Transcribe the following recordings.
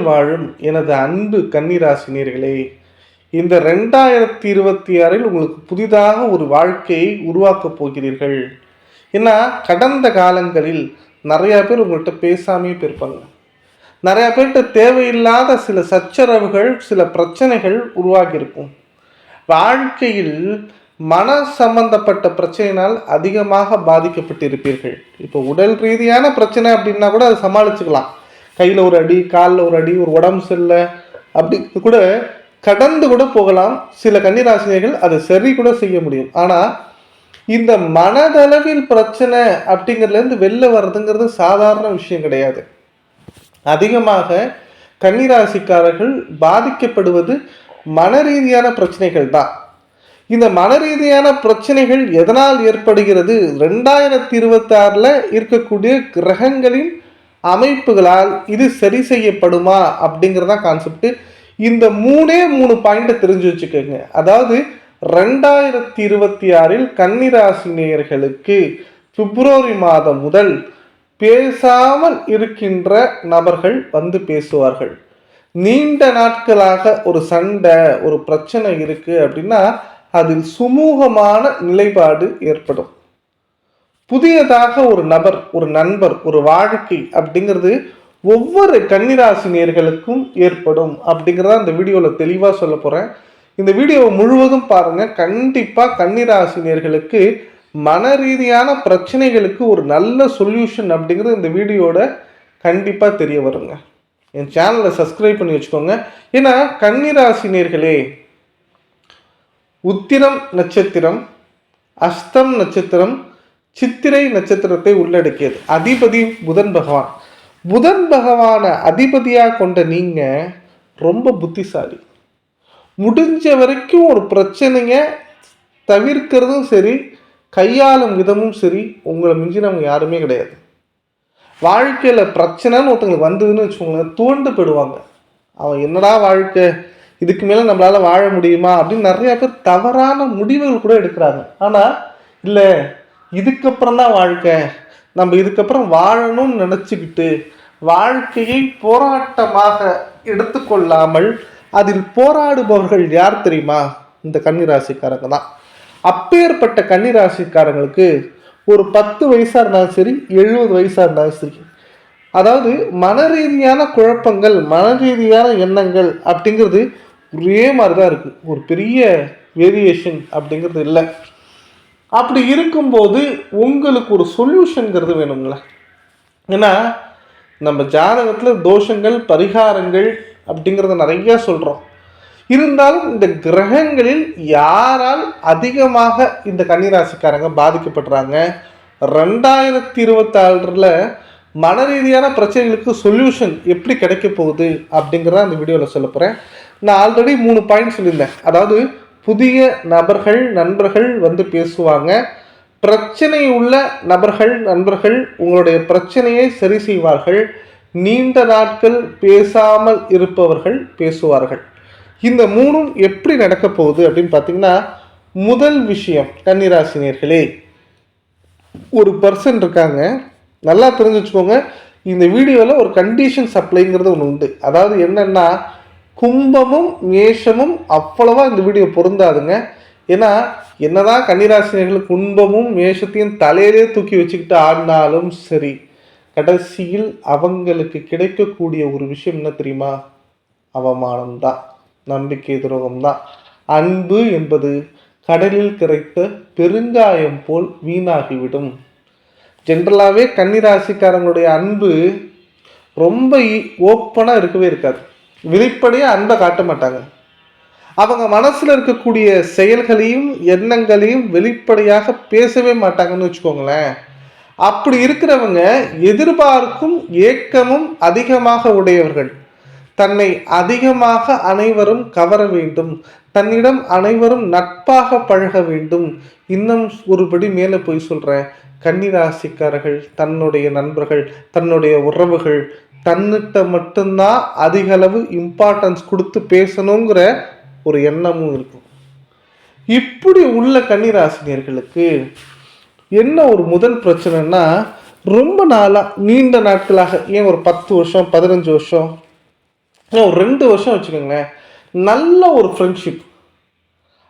வாழும் எனது அன்பு கன்னிராசினியர்களே இந்த ரெண்டாயிரத்தி இருபத்தி ஆறில் உங்களுக்கு புதிதாக ஒரு வாழ்க்கையை உருவாக்கப் போகிறீர்கள். ஏன்னா கடந்த காலங்களில் நிறையா பேர் உங்கள்கிட்ட பேசாமையே போயிருப்பாங்க. நிறையா பேர்கிட்ட தேவையில்லாத சில சச்சரவுகள் சில பிரச்சனைகள் உருவாகியிருக்கும். வாழ்க்கையில் மன சம்பந்தப்பட்ட பிரச்சனையினால் அதிகமாக பாதிக்கப்பட்டிருப்பீர்கள். இப்போ உடல் ரீதியான பிரச்சனை அப்படின்னா கூட அதை சமாளிச்சுக்கலாம். கையில் ஒரு அடி காலில் ஒரு அடி ஒரு உடம்பு சரியில்லை. அப்படி கூட கடந்து கூட போகலாம். சில கன்னிராசினியர்கள் அதை சரி கூட செய்ய முடியும். ஆனால் இந்த மனதளவில் பிரச்சனை அப்படிங்கிறதுலேருந்து வெளில வர்றதுங்கிறது சாதாரண விஷயம் கிடையாது. அதிகமாக கன்னிராசிக்காரர்கள் பாதிக்கப்படுவது மன ரீதியான பிரச்சனைகள் தான். இந்த மன ரீதியான பிரச்சனைகள் எதனால் ஏற்படுகிறது? ரெண்டாயிரத்தி இருபத்தி ஆறில் இருக்கக்கூடிய கிரகங்களின் அமைப்புகளால் இது சரி செய்யப்படுமா அப்படிங்கிறதா கான்செப்ட் இந்த மூணே மூணு பாயிண்ட்டை தெரிஞ்சு வச்சுக்கோங்க. அதாவது ரெண்டாயிரத்தி இருபத்தி ஆறில் கன்னிராசி நேயர்களுக்கு பிப்ரவரி மாதம் முதல் பேசாமல் இருக்கின்ற நபர்கள் வந்து பேசுவார்கள். நீண்ட நாட்களாக ஒரு சண்டை ஒரு பிரச்சனை இருக்கு அப்படின்னா அதில் சுமூகமான நிலைப்பாடு ஏற்படும். புதியதாக ஒரு நபர் ஒரு நண்பர் ஒரு வாழ்க்கை அப்படிங்கிறது ஒவ்வொரு கன்னிராசினியர்களுக்கும் ஏற்படும் அப்படிங்கிறத இந்த வீடியோவில் தெளிவாக சொல்ல போகிறேன் இந்த வீடியோவை முழுவதும் பாருங்கள் கண்டிப்பாக கன்னிராசினியர்களுக்கு மன ரீதியான பிரச்சனைகளுக்கு ஒரு நல்ல சொல்யூஷன் அப்படிங்கிறது இந்த வீடியோட கண்டிப்பாக தெரிய வருங்க. என் சேனலை சப்ஸ்கிரைப் பண்ணி வச்சுக்கோங்க. ஏன்னா கன்னிராசினியர்களே உத்திரம் நட்சத்திரம் அஸ்தம் நட்சத்திரம் சித்திரை நட்சத்திரத்தை உள்ளடக்கியது. அதிபதி புதன் பகவான். புதன் பகவானை அதிபதியாக கொண்ட நீங்கள் ரொம்ப புத்திசாலி. முடிஞ்ச வரைக்கும் ஒரு பிரச்சனையை தவிர்க்கிறதும் சரி கையாளும் விதமும் சரி உங்களை மிஞ்சினவங்க யாருமே கிடையாது. வாழ்க்கையில் பிரச்சனைன்னு ஒருத்தங்களுக்கு வந்ததுன்னு வச்சுக்கோங்களேன் தூண்டு போயிடுவாங்க. அவன் என்னடா வாழ்க்கை? இதுக்கு மேலே நம்மளால் வாழ முடியுமா? அப்படின்னு நிறையா பேர் தவறான முடிவுகள் கூட எடுக்கிறாங்க. ஆனால் இல்லை இதுக்கப்புறம் தான் வாழ்க்கை. நம்ம இதுக்கப்புறம் வாழணும்னு நினச்சிக்கிட்டு வாழ்க்கையை போராட்டமாக எடுத்துக்கொள்ளாமல் அதில் போராடுபவர்கள் யார் தெரியுமா? இந்த கன்னிராசிக்காரங்க தான். அப்பேற்பட்ட கன்னிராசிக்காரங்களுக்கு ஒரு பத்து வயசாக இருந்தாலும் சரி எழுபது வயசாக இருந்தாலும் சரி. அதாவது மன ரீதியான குழப்பங்கள் மன ரீதியான எண்ணங்கள் அப்படிங்கிறது ஒரே மாதிரி தான் இருக்குது ஒரு பெரிய வேரியேஷன் அப்படிங்கிறது இல்லை. அப்படி இருக்கும்போது உங்களுக்கு ஒரு சொல்யூஷனுங்கிறது வேணுங்கள ஏன்னா நம்ம ஜாதகத்தில் தோஷங்கள் பரிகாரங்கள் அப்படிங்கிறத நிறையா சொல்கிறோம் இருந்தாலும் இந்த கிரகங்களில் யாரால் அதிகமாக இந்த கன்னிராசிக்காரங்க பாதிக்கப்படுறாங்க? ரெண்டாயிரத்தி இருபத்தாறில் மன ரீதியான பிரச்சனைகளுக்கு சொல்யூஷன் எப்படி கிடைக்க போகுது அப்படிங்கிறத அந்த வீடியோவில் சொல்ல போகிறேன் நான் ஆல்ரெடி மூணு பாயிண்ட் சொல்லியிருந்தேன். அதாவது புதிய நபர்கள் நண்பர்கள் வந்து பேசுவாங்க. பிரச்சனை உள்ள நபர்கள் நண்பர்கள் உங்களுடைய பிரச்சனையை சரி செய்வார்கள். நீண்ட நாட்கள் பேசாமல் இருப்பவர்கள் பேசுவார்கள். இந்த மூணும் எப்படி நடக்க போகுது அப்படின்னு பார்த்தீங்கன்னா முதல் விஷயம் கன்னிராசினியர்களே ஒரு பர்சன் இருக்காங்க. நல்லா தெரிஞ்சு வச்சுக்கோங்க இந்த வீடியோவில் ஒரு கண்டிஷன் சப்ளைங்கிறது ஒன்று உண்டு. அதாவது என்னென்னா கும்பமும் மேஷமும் அவ்வளவா இந்த வீடியோ பொருந்தாதுங்க. ஏன்னா என்னதான் கன்னிராசினியர்கள் கும்பமும் மேஷத்தையும் தலையிலே தூக்கி வச்சுக்கிட்டு ஆடினாலும் சரி கடைசியில் அவங்களுக்கு கிடைக்கக்கூடிய ஒரு விஷயம் என்ன தெரியுமா? அவமானம் தான் நம்பிக்கை துரோகம் தான் அன்பு என்பது கடலில் கிடைத்த பெருங்காயம் போல் வீணாகிவிடும். ஜென்ரலாகவே கன்னிராசிக்காரங்களுடைய அன்பு ரொம்ப ஓப்பனாக இருக்கவே இருக்காது. வெளிப்படையாக அன்பை காட்ட மாட்டாங்க. அவங்க மனசில் இருக்கக்கூடிய செயல்களையும் எண்ணங்களையும் வெளிப்படையாக பேசவே மாட்டாங்கன்னு வச்சுக்கோங்களேன். அப்படி இருக்கிறவங்க எதிர்பார்க்கும் ஏக்கமும் அதிகமாக உடையவர்கள். தன்னை அதிகமாக அனைவரும் கவர வேண்டும். தன்னிடம் அனைவரும் நட்பாக பழக வேண்டும். இன்னும் ஒருபடி மேலே போய் சொல்கிறேன் கன்னிராசிக்காரர்கள் தன்னுடைய நண்பர்கள் தன்னுடைய உறவுகள் தன்னிட்ட மட்டும்தான் அதிகளவு இம்பார்ட்டன்ஸ் கொடுத்து பேசணுங்கிற ஒரு எண்ணமும் இருக்கும். இப்படி உள்ள கன்னிராசினியர்களுக்கு என்ன ஒரு முதல் பிரச்சனைனா ரொம்ப நாளாக நீண்ட நாட்களாக ஏன் ஒரு பத்து வருஷம் பதினஞ்சு வருஷம் ஒரு ரெண்டு வருஷம் வச்சுக்கோங்களேன் நல்ல ஒரு ஃப்ரெண்ட்ஷிப்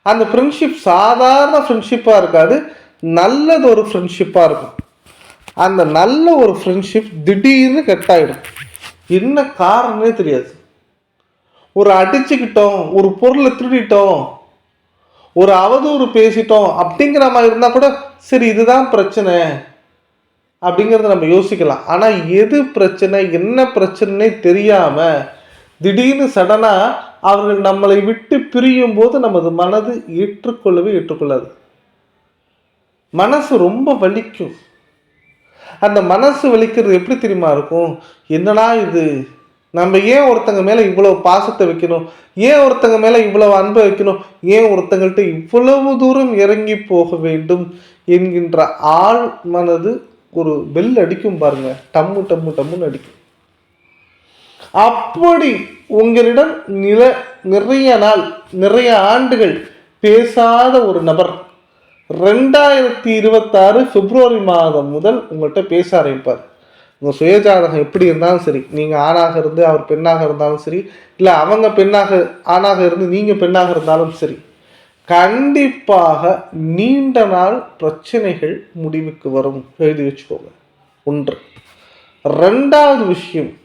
அந்த ஃப்ரெண்ட்ஷிப் சாதாரண ஃப்ரெண்ட்ஷிப்பாக இருக்காது நல்லது ஒரு ஃப்ரெண்ட்ஷிப்பாக இருக்கும். அந்த நல்ல ஒரு ஃப்ரெண்ட்ஷிப் திடீர்னு கட் ஆகிடும் என்ன காரணமே தெரியாது. ஒரு அடிச்சுக்கிட்டோம் ஒரு பொருளை திருடிட்டோம் ஒரு அவதூறு பேசிட்டோம் அப்படிங்கிற மாதிரி இருந்தால் கூட சரி இதுதான் பிரச்சனை அப்படிங்கிறத நம்ம யோசிக்கலாம். ஆனால் எது பிரச்சனை என்ன பிரச்சனைனே தெரியாமல் திடீர்னு சடனாக அவர்கள் நம்மளை விட்டு பிரியும் போது நமது மனது ஏற்றுக்கொள்ளவே ஏற்றுக்கொள்ளாது. மனசு ரொம்ப வலிக்கும். அந்த மனசு வலிக்கிறது எப்படி தெரியுமா இருக்கும்? என்னடா இது? நம்ம ஏன் ஒருத்தங்க மேலே இவ்வளோ பாசத்தை வைக்கணும்? ஏன் ஒருத்தங்க மேலே இவ்வளோ அன்பை வைக்கணும்? ஏன் ஒருத்தங்கள்ட்ட இவ்வளவு தூரம் இறங்கி போக வேண்டும் என்கின்ற ஆள் மனது ஒரு பெல் அடிக்கும் பாருங்க. டம்மு டம்மு டம்முன்னு அடிக்கும். அப்படி உங்களிடம் நில நிறைய நாள் நிறைய ஆண்டுகள் பேசாத ஒரு நபர் ரெண்டாயிரத்தி இருபத்தாறு பிப்ரவரி மாதம் முதல் உங்கள்கிட்ட பேச ஆரம்பிப்பார். உங்கள் சுயஜாதகம் எப்படி இருந்தாலும் சரி நீங்கள் ஆணாக இருந்து அவர் பெண்ணாக இருந்தாலும் சரி இல்லை அவங்க பெண்ணாக ஆணாக இருந்து நீங்கள் பெண்ணாக இருந்தாலும் சரி கண்டிப்பாக நீண்ட நாள் பிரச்சனைகள் முடிவுக்கு வரும். எழுதி வச்சுக்கோங்க. ஒன்று. ரெண்டாவது விஷயம்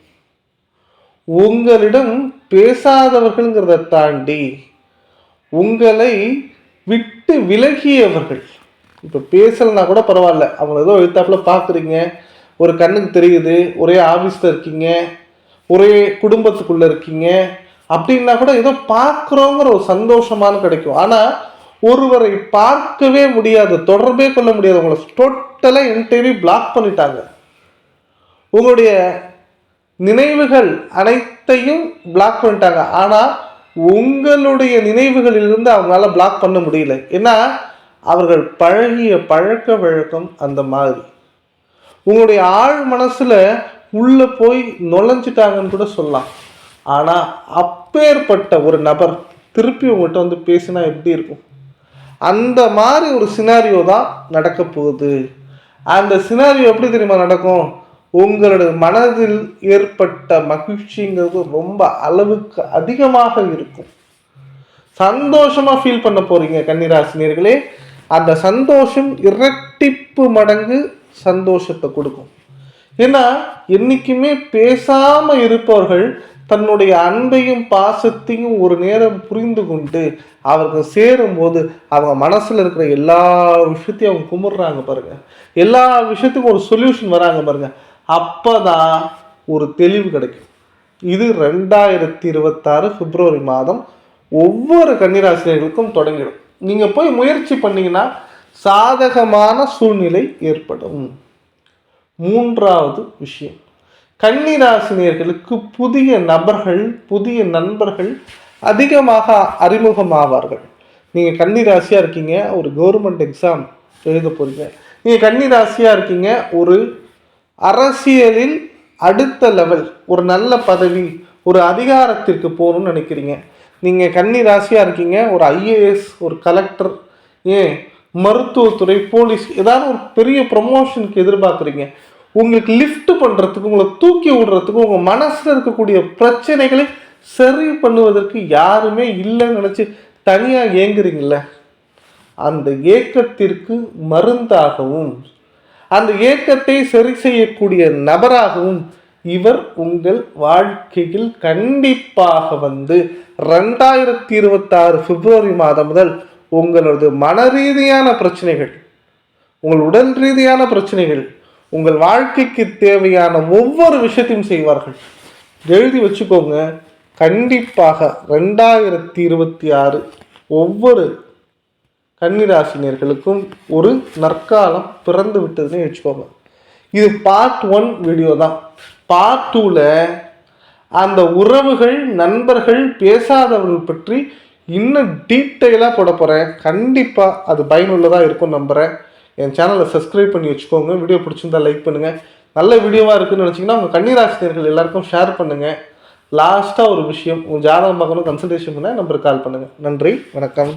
உங்களிடம் பேசாதவர்கள்ங்கிறத தாண்டி உங்களை விட்டு விலகியவர்கள். இப்போ பேசலைன்னா கூட பரவாயில்ல. அவங்கள ஏதோ எழுத்தாப்புல பார்க்குறீங்க. ஒரு கண்ணுக்கு தெரியுது. ஒரே ஆஃபீஸில் இருக்கீங்க. ஒரே குடும்பத்துக்குள்ளே இருக்கீங்க. அப்படின்னா கூட ஏதோ பார்க்குறோங்கிற ஒரு சந்தோஷமான கிடைக்கும். ஆனால் ஒருவரை பார்க்கவே முடியாது. தொடர்பே கொள்ள முடியாது. உங்களை டோட்டலாக என்டையரி பிளாக் பண்ணிட்டாங்க. உங்களுடைய நினைவுகள் அனைத்தையும் பிளாக் பண்ணிட்டாங்க. ஆனால் உங்களுடைய நினைவுகளிலிருந்து அவங்களால பிளாக் பண்ண முடியல. ஏன்னா அவர்கள் பழகிய பழக்க வழக்கம் அந்த மாதிரி. உங்களுடைய ஆழ் மனசில் உள்ளே போய் நுழைஞ்சிட்டாங்கன்னு கூட சொல்லலாம். ஆனால் அப்பேற்பட்ட ஒரு நபர் திருப்பி உங்கள்கிட்ட வந்து பேசினா எப்படி இருக்கும்? அந்த மாதிரி ஒரு சினாரியோ தான் நடக்க போகுது. அந்த சினாரியோ எப்படி தெரியுமா நடக்கும்? உங்களுடைய மனதில் ஏற்பட்ட மகிழ்ச்சிங்கிறது ரொம்ப அளவுக்கு அதிகமாக இருக்கும். சந்தோஷமா ஃபீல் பண்ண போகிறீங்க கன்னிராசினியர்களே. அந்த சந்தோஷம் இரட்டிப்பு மடங்கு சந்தோஷத்தை கொடுக்கும். ஏன்னா என்றைக்குமே பேசாமல் இருப்பவர்கள் தன்னுடைய அன்பையும் பாசத்தையும் ஒரு நேரம் புரிந்து கொண்டு அவர்கள் சேரும்போது அவங்க மனசில் இருக்கிற எல்லா விஷயத்தையும் அவங்க கும்பிட்றாங்க பாருங்க. எல்லா விஷயத்துக்கும் ஒரு சொல்யூஷன் வராங்க பாருங்கள் அப்போ தான் ஒரு தெளிவு கிடைக்கும். இது ரெண்டாயிரத்தி இருபத்தாறு பிப்ரவரி மாதம் ஒவ்வொரு கன்னிராசிரியர்களுக்கும் தொடங்கிடும். நீங்கள் போய் முயற்சி பண்ணீங்கன்னா சாதகமான சூழ்நிலை ஏற்படும். மூன்றாவது விஷயம். கன்னிராசினியர்களுக்கு புதிய நபர்கள் புதிய நண்பர்கள் அதிகமாக அறிமுகமாவார்கள். நீங்கள் கன்னிராசியாக இருக்கீங்க ஒரு கவர்மெண்ட் எக்ஸாம் எழுத போகிறீங்க நீங்கள் கன்னிராசியாக இருக்கீங்க ஒரு அரசியலில் அடுத்த லெவல் ஒரு நல்ல பதவி ஒரு அதிகாரத்திற்கு போகணும்னு நினைக்கிறீங்க. நீங்கள் கன்னி ராசியாக இருக்கீங்க ஒரு ஐஏஎஸ் ஒரு கலெக்டர் ஏன் மருத்துவத்துறை போலீஸ் ஏதாவது ஒரு பெரிய ப்ரமோஷனுக்கு எதிர்பார்க்குறீங்க. உங்களுக்கு லிஃப்ட் பண்ணுறதுக்கு உங்களை தூக்கி விடுறதுக்கு உங்கள் மனசில் இருக்கக்கூடிய பிரச்சனைகளை சரி பண்ணுவதற்கு யாருமே இல்லைன்னு நினச்சி தனியாக ஏங்குறீங்கள அந்த ஏக்கத்திற்கு மருந்தாகவும் அந்த ஏக்கத்தை சரி செய்யக்கூடிய நபராகவும் இவர் உங்கள் வாழ்க்கையில் கண்டிப்பாக வந்து ரெண்டாயிரத்தி இருபத்தாறு பிப்ரவரி மாதம் முதல் உங்களது மன ரீதியான பிரச்சனைகள் உங்கள் உடல் ரீதியான பிரச்சனைகள் உங்கள் வாழ்க்கைக்கு தேவையான ஒவ்வொரு விஷயத்தையும் செய்வார்கள். எழுதி வச்சுக்கோங்க கண்டிப்பாக ரெண்டாயிரத்தி இருபத்தி ஆறு ஒவ்வொரு கன்னிராசினியர்களுக்கும் ஒரு நற்காலம் பிறந்து விட்டதுன்னு வச்சுக்கோங்க. இது பார்ட் ஒன் வீடியோ தான். பார்ட் டூவில் அந்த உறவுகள் நண்பர்கள் பேசாதவர்கள் பற்றி இன்னும் டீட்டெயிலாக போட போகிறேன் கண்டிப்பாக அது பயனுள்ளதாக இருக்கும் நம்புகிறேன் என் சேனலை சப்ஸ்கிரைப் பண்ணி வச்சுக்கோங்க. வீடியோ பிடிச்சிருந்தா லைக் பண்ணுங்கள் நல்ல வீடியோவாக இருக்குதுன்னு நினச்சிங்கன்னா உங்கள் கன்னிராசினியர்கள் எல்லாருக்கும் ஷேர் பண்ணுங்கள் லாஸ்ட்டாக ஒரு விஷயம் உங்கள் ஜாதகம் பார்க்கணும் கன்சல்டேஷன் பண்ண நம்பருக்கு கால் பண்ணுங்கள் நன்றி வணக்கம்.